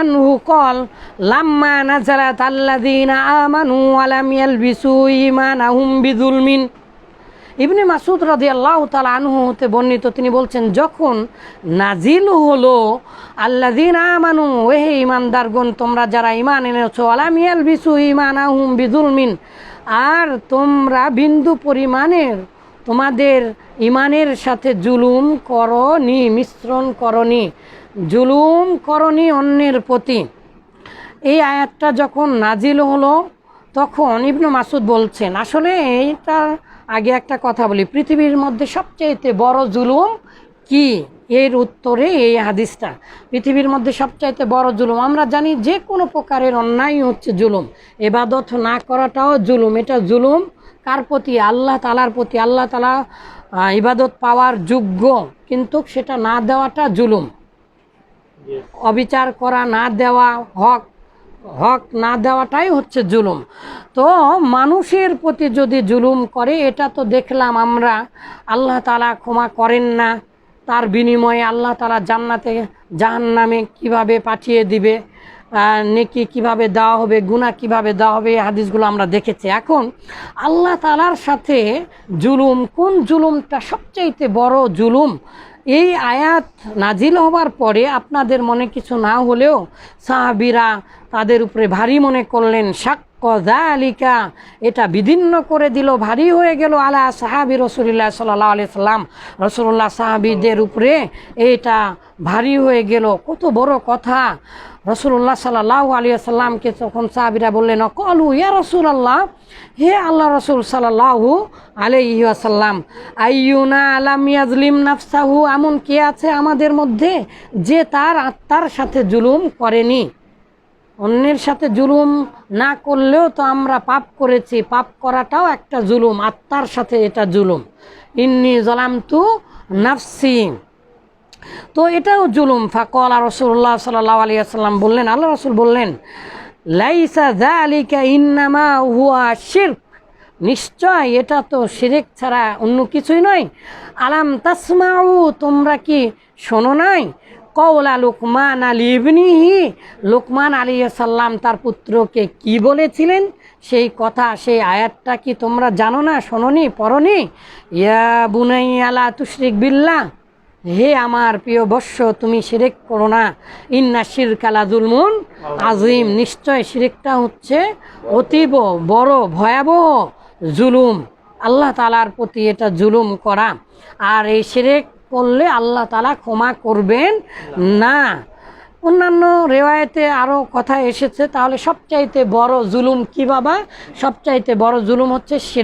আনহু কল, লাম্মা নাজারাত আল্লাযীনা আমানু ওয়া লাম ইয়ালবিসু ঈমানাহুম বিযুলমিন। ইবনে মাসুদ রাদিয়াল্লাহু তাআলা আনহু হতে বর্ণিত, তিনি বলছেন, যখন নাজিল হলো, আল্লাযীনা আমানু, ওহে ঈমানদারগণ, তোমরা যারা ঈমান এনেছো, ওয়া লাম ইয়ালবিসু ঈমানাহুম বিযুলমিন, আর তোমরা বিন্দু পরিমাণের তোমাদের ইমানের সাথে জুলুম করনি, মিশ্রণ করনি জুলুম করনি অন্যের প্রতি। এই আয়াতটা যখন নাজিল হলো, তখন ইবনু মাসুদ বলছেন, আসলে এইটা আগে একটা কথা বলি, পৃথিবীর মধ্যে সবচাইতে বড় জুলুম কি? এর উত্তরে এই হাদিসটা। পৃথিবীর মধ্যে সবচাইতে বড় জুলুম, আমরা জানি যে কোনো প্রকারের অন্যায় হচ্ছে জুলুম। এবাদত না করাটাও জুলুম। এটা জুলুম কার প্রতি? আল্লাহ তালার প্রতি। আল্লাহ তালা ইবাদত পাওয়ার যোগ্য, কিন্তু সেটা না দেওয়াটা জুলুম। অবিচার করা না দেওয়া, হক হক না দেওয়াটাই হচ্ছে জুলুম। তো মানুষের প্রতি যদি জুলুম করে, এটা তো দেখলাম আমরা, আল্লাহ তালা ক্ষমা করেন না। তার বিনিময়ে আল্লাহ তালা জান্নাতে, জাহান্নামে কীভাবে পাঠিয়ে দিবে? নেকি কীভাবে দেওয়া হবে গুণা কীভাবে দেওয়া হবে, এই হাদিসগুলো আমরা দেখেছি। এখন আল্লাহ তালার সাথে জুলুম, কোন জুলুমটা সবচাইতে বড় জুলুম? এই আয়াত নাজিল হবার পরে আপনাদের মনে কিছু না হলেও সাহাবিরা তাদের উপরে ভারী মনে করলেন সাক্ষ্য জালিকা এটা বিদীর্ণ করে দিল, ভারী হয়ে গেল, আলা সাহাবি রসুলিল্লাহ সাল্লাহ আলি সাল্লাম। রসুল্লাহ সাহাবিদের উপরে এটা ভারী হয়ে গেল। কত বড় কথা। রসুল্লাহ সাল্লাহ আলী সাল্লামকে তখন সাহাবিরা বললেন কলু ইয়া রসুল আল্লাহ হে আল্লাহ রসুল সাল্লাহু আলাইহি আসাল্লাম আইয়ুনা আলাম ইয়াজলিম নাফসাহু? এমন কে আছে আমাদের মধ্যে যে তার আত্মার সাথে জুলুম করেনি। অন্যের সাথে জুলুম না করলেও তো আমরা পাপ করেছি। পাপ করাটাও একটা জুলুম, আত্মার সাথে এটা জুলুম। ইন্নি জলাম তু নাফসি। তো এটাও জুলুম। ফাকল রসুল্লাহ সাল্লাহ আলিয়াল্লাম বললেন, আল্লাহ রসুল বললেন, লাইসা জা আলিকা ইন্নামা হুয়া শিরক। নিশ্চয় এটা তো শিরেক ছাড়া অন্য কিছুই নয়। আলাম তাসমাউ, তোমরা কি শোনো নাই? কওলা লোকমান আলী ইবনিহি লোকমান আলী সাল্লাম তার পুত্রকে কি বলেছিলেন? সেই কথা, সেই আয়াতটা কি তোমরা জানো না, শোনোনি, পড়নি? ইয়া বুনাই আলা তুশরিক বিল্লাহ, হে আমার প্রিয় বৎস, তুমি শিরেক করো না। ইন্না শিরকালা জুলমুন আজিম নিশ্চয় শিরেকটা হচ্ছে অতীব বড় ভয়াবহ জুলুম। আল্লাহ তালার প্রতি এটা জুলুম করা। আর এই শিরেক করলে আল্লাহ তালা ক্ষমা করবেন না। অন্যান্য রেওয়ায়তে আরও কথা এসেছে, তাহলে সবচাইতে বড় জুলুম কি বাবা? সবচাইতে বড় জুলুম হচ্ছে শিরেক।